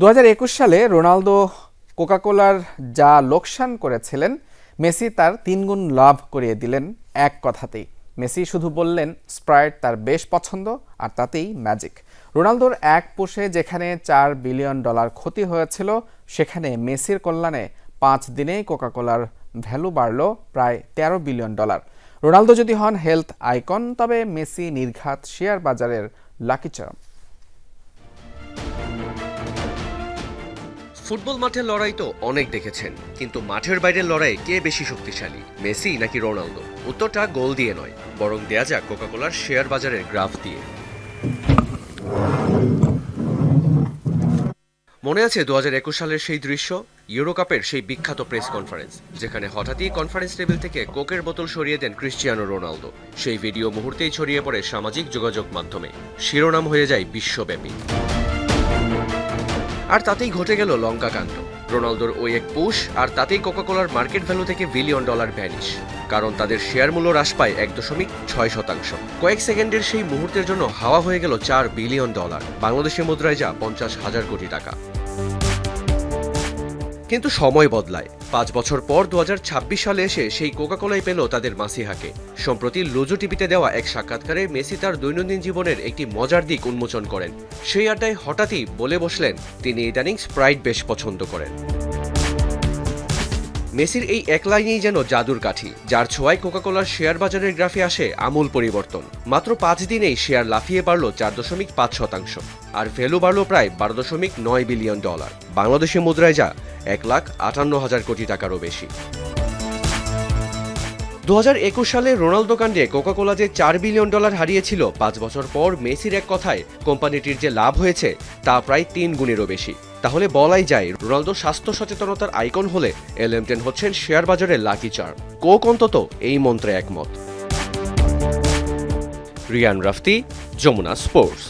দু হাজার একুশ সালে রোনালদো কোকাকোলার যা লোকসান করেছিলেন, মেসি তার তিনগুণ লাভ করিয়ে দিলেন এক কথাতেই। মেসি শুধু বললেন, স্প্রাইট তার বেশ পছন্দ আর তাতেই ম্যাজিক। রোনালদোর এক পোষে যেখানে চার বিলিয়ন ডলার ক্ষতি হয়েছিল, সেখানে মেসির কল্যাণে পাঁচ দিনেই কোকাকোলার ভ্যালু বাড়ল প্রায় তেরো বিলিয়ন ডলার। রোনালদো যদি হন হেলথ আইকন, তবে মেসি নির্ঘাত শেয়ার বাজারের লাকি ফুটবল মাঠের লড়াই তো অনেক দেখেছেন, কিন্তু মাঠের বাইরের লড়াই কে বেশি শক্তিশালী, মেসি নাকি রোনালদো? উত্তরটা গোল দিয়ে নয়, বরং দেয়া যাক কোকাকোলার শেয়ার বাজারের গ্রাফ দিয়ে। মনে আছে দু হাজার একুশ সালের সেই দৃশ্য? ইউরোকাপের সেই বিখ্যাত প্রেস কনফারেন্স যেখানে হঠাৎই কনফারেন্স টেবিল থেকে কোকের বোতল সরিয়ে দেন ক্রিশ্চিয়ানো রোনালদো। সেই ভিডিও মুহূর্তেই ছড়িয়ে পড়ে সামাজিক যোগাযোগ মাধ্যমে। শিরোনাম হয়ে যায় বিশ্বব্যাপী। আর তাতেই ঘটে গেল লঙ্কা কাণ্ড। রোনালদোর ওই এক পুশ আর তাতেই কোকাকোলার মার্কেট ভ্যালু থেকে বিলিয়ন ডলার ভ্যানিশ কারণ তাদের শেয়ার মূল্য হ্রাস পায় এক দশমিক ছয় শতাংশ। কয়েক সেকেন্ডের সেই মুহূর্তের জন্য হাওয়া হয়ে গেল চার বিলিয়ন ডলার বাংলাদেশের মুদ্রায় যা পঞ্চাশ হাজার কোটি টাকা। কিন্তু সময় বদলায়। পাঁচ বছর পর দু হাজার ছাব্বিশ সালে এসে সেই কোকাকোলাই পেল তাদের মাসিহাকে। সম্প্রতি লোজো টিভিতে দেওয়া এক সাক্ষাৎকারে মেসি তার দৈনন্দিন জীবনের একটি মজার দিক উন্মোচন করেন। সেই আড্ডায় হঠাৎই বলে বসলেন, তিনি ইদানিং স্প্রাইট বেশ পছন্দ করেন। মেসির এই এক লাইনেই যেন জাদুর কাঠি, যার ছোঁয়ায় কোকাকোলার শেয়ার বাজারের গ্রাফে আসে আমূল পরিবর্তন। মাত্র পাঁচ দিনেই শেয়ার লাফিয়ে বাড়ল চার দশমিক পাঁচ শতাংশ, আর ভ্যালু বাড়ল প্রায় বারো দশমিক নয় বিলিয়ন ডলার বাংলাদেশের মুদ্রায় যা এক লাখ আটান্ন হাজার কোটি টাকারও বেশি। দু হাজার একুশ সালে রোনালদো কাণ্ডে কোকাকোলা যে চার বিলিয়ন ডলার হারিয়েছিল, পাঁচ বছর পর মেসির এক কথায় কোম্পানিটির যে লাভ হয়েছে, তা প্রায় তিন গুণেরও বেশি। তাহলে বলাই যায়, রোনালদো স্বাস্থ্য সচেতনতার আইকন হলে এলএমটেন হচ্ছেন শেয়ার বাজারের লাকি চার কোক অন্তত এই মন্ত্রে একমত। রিয়ান রাফতি, যমুনা স্পোর্টস।